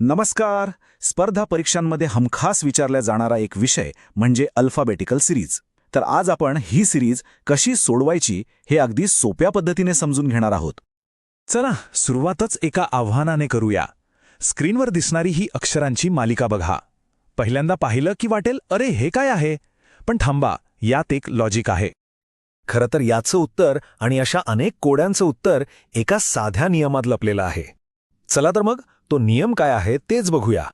नमस्कार. स्पर्धा परीक्षांमध्ये हमखास विचारला जाणारा एक विषय म्हणजे अल्फाबेटिकल सिरीज. तर आज आपण ही सिरीज कशी सोडवायची हे अगदी सोप्या पद्धतीने समजून घेणार आहोत. चला सुरुवातच एका आव्हानाने करूया. स्क्रीनवर दिसणारी ही अक्षरांची मालिका बघा. पहिल्यांदा पाहिलं की वाटेल अरे हे काय आहे? पण थांबा यात एक लॉजिक आहे. खरं तर याचं उत्तर आणि अशा अनेक कोड्यांचं उत्तर एका साध्या नियमात लपलेलं आहे. चला तर मग तो नियम काय आहे तेच बघूया.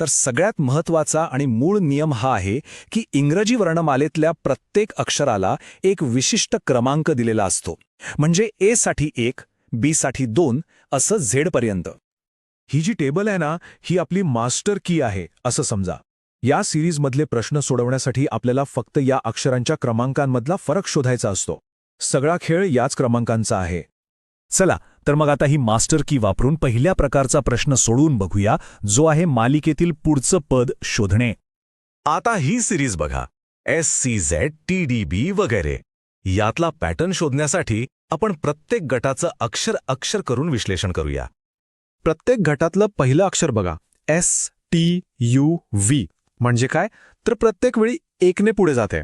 तर सगळ्यात महत्त्वाचा आणि मूळ नियम हा आहे की इंग्रजी वर्णमालेतल्या प्रत्येक अक्षराला एक विशिष्ट क्रमांक दिलेला असतो. म्हणजे ए साठी एक बी साठी दोन असं झेडपर्यंत ही जी टेबल आहे ना ही आपली मास्टर की आहे असं समजा. या सिरीजमधले प्रश्न सोडवण्यासाठी आपल्याला फक्त या अक्षरांच्या क्रमांकांमधला फरक शोधायचा असतो. सगळा खेळ याच क्रमांकांचा आहे. चला तर मग आता ही मास्टर की वापरून पहिल्या प्रकारचा प्रश्न सोडवून बघूया जो आहे मालिकेतील पुढचं पद शोधणे. आता ही सिरीज बघा. S C Z T D B वगैरे. यातला पॅटर्न शोधण्यासाठी आपण प्रत्येक गटाचं अक्षर अक्षर करून विश्लेषण करूया. प्रत्येक गटातलं पहिलं अक्षर बघा. एस टी यू व्ही म्हणजे काय? तर प्रत्येक वेळी एकने पुढे जाते.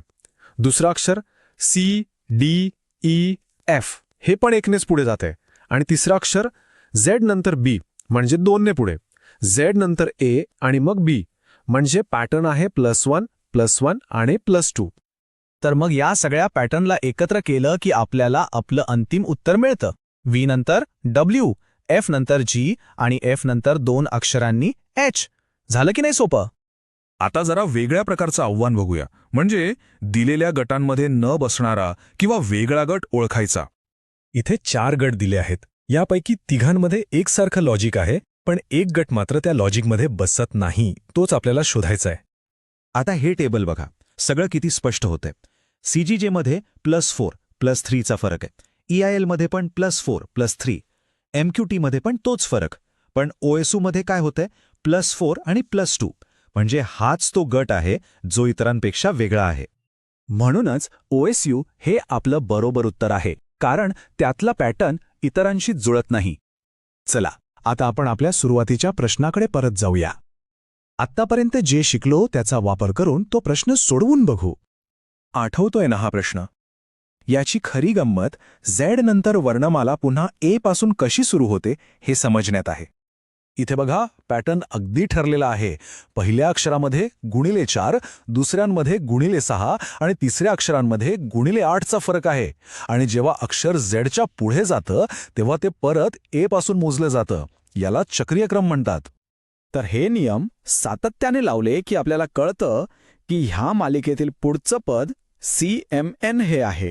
दुसरं अक्षर सी डी ई एफ हे पण एकनेच पुढे जाते. आणि तिसरं अक्षर झेड नंतर बी म्हणजे दोनने पुढे. झेड नंतर ए आणि मग बी म्हणजे पॅटर्न आहे प्लस वन प्लस वन आणि प्लस टू. तर मग या सगळ्या पॅटर्नला एकत्र केलं की आपल्याला आपलं अंतिम उत्तर मिळतं. व्ही नंतर डब्ल्यू एफ नंतर जी आणि एफ नंतर दोन अक्षरांनी एच झालं की नाही सोपं? आता जरा वेगळ्या प्रकारचं आव्हान बघूया. म्हणजे दिलेल्या गटांमध्ये न बसणारा किंवा वेगळा गट ओळखायचा. इथे चार गट दिले आहेत. यापैकी तिघांमध्ये एकसारखं लॉजिक आहे पण एक गट मात्र त्या लॉजिकमध्ये बसत नाही तोच आपल्याला शोधायचा आहे. आता हे टेबल बघा. सगळं किती स्पष्ट होतंय. सीजीजेमध्ये प्लस फोर प्लस थ्रीचा फरक आहे. ईआयएलमध्ये पण प्लस फोर प्लस थ्री एमक्यूटीमध्ये पण तोच फरक. पण ओएसयूमध्ये काय होतंय? प्लस फोर आणि प्लस टू म्हणजे हाच तो गट आहे जो इतरांपेक्षा वेगळा आहे. म्हणूनच ओएसयू हे आपलं बरोबर उत्तर आहे. कारण त्यातला पॅटर्न इतरांशी जुळत नाही. चला आता आपण आपल्या सुरुवातीच्या प्रश्नाकडे परत जाऊया. आत्तापर्यंत जे शिकलो त्याचा वापर करून तो प्रश्न सोडवून बघू. आठवतोय ना हा प्रश्न? याची खरी गंमत झेड नंतर वर्णमाला पुन्हा ए पासून कशी सुरू होते हे समजण्यात आहे. इथे बघा पॅटर्न अगदी ठरलेला आहे. पहिल्या अक्षरामध्ये गुणिले चार दुसऱ्यांमध्ये गुणिले सहा आणि तिसऱ्या अक्षरांमध्ये गुणिले आठचा फरक आहे. आणि जेव्हा अक्षर झेडच्या पुढे जातं तेव्हा ते परत ए पासून मोजलं जातं. याला चक्रीय क्रम म्हणतात. तर हे नियम सातत्याने लावले की आपल्याला कळतं की ह्या मालिकेतील पुढचं पद सी एम एन हे आहे.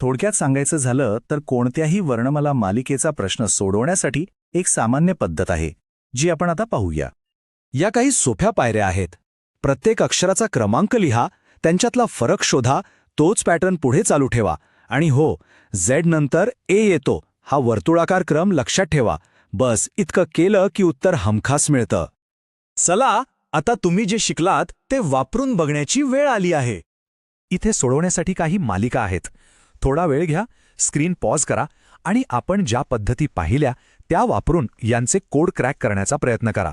थोडक्यात सांगायचं झालं तर कोणत्याही वर्णमाला मालिकेचा प्रश्न सोडवण्यासाठी एक सामान्य पद्धत आहे. जी आपण आता पाहूया. या काही सोप्या पायऱ्या आहेत. प्रत्येक अक्षराचा क्रमांक लिहा त्यांच्यातला फरक शोधा तोच पॅटर्न पुढे चालू ठेवा. आणि हो झेड नंतर ए येतो. हा वर्तुळाकार क्रम लक्षात ठेवा. बस इतकं केलं की उत्तर हमखास मिळतं. चला आता तुम्ही जे शिकलात ते वापरून बघण्याची वेळ आली आहे. इथे सोडवण्यासाठी काही मालिका आहेत. थोडा वेळ घ्या स्क्रीन पॉज करा आणि आपण ज्या पद्धती पाहिल्या त्या वापरून यांचे कोड क्रॅक करण्याचा प्रयत्न करा.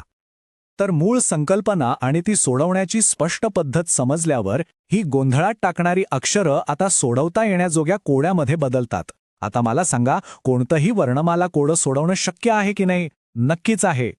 तर मूळ संकल्पना आणि ती सोडवण्याची स्पष्ट पद्धत समजल्यावर ही गोंधळात टाकणारी अक्षरं आता सोडवता येण्याजोग्या कोड्यामध्ये बदलतात. आता मला सांगा कोणतंही वर्णमाला कोडं सोडवणं शक्य आहे की नाही? नक्कीच आहे.